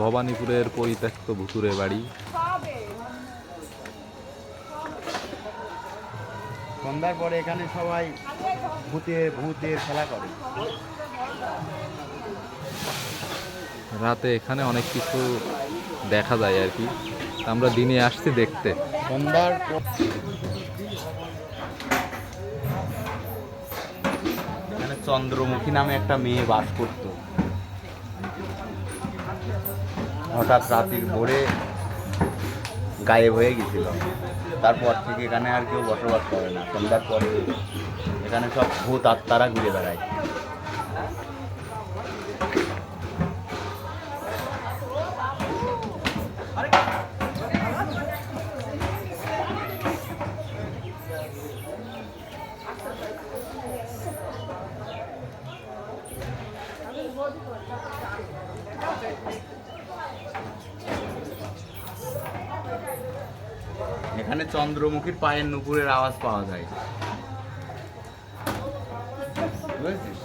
ভবানীপুরের পরিত্যক্ত ভুতুরে বাড়ি। সন্ধ্যার পরে এখানে সবাই ভূতে ভূতের খেলা করে। রাতে এখানে অনেক কিছু দেখা যায় আর কি। আমরা দিনে আসছি দেখতে। সন্ধ্যার এখানে চন্দ্রমুখী নামে একটা মেয়ে বাস করত। হঠাৎ রাতের ভোরে গায়েব হয়ে গেছিল। তারপর থেকে এখানে আর কেউ বসবাস করে না। সন্ধ্যার পরে এখানে সব ভূত আত্মারা ঘুরে বেড়ায়। এখানে চন্দ্রমুখীর পায়ের নুপুরের আওয়াজ পাওয়া যায়। বুঝেছিস?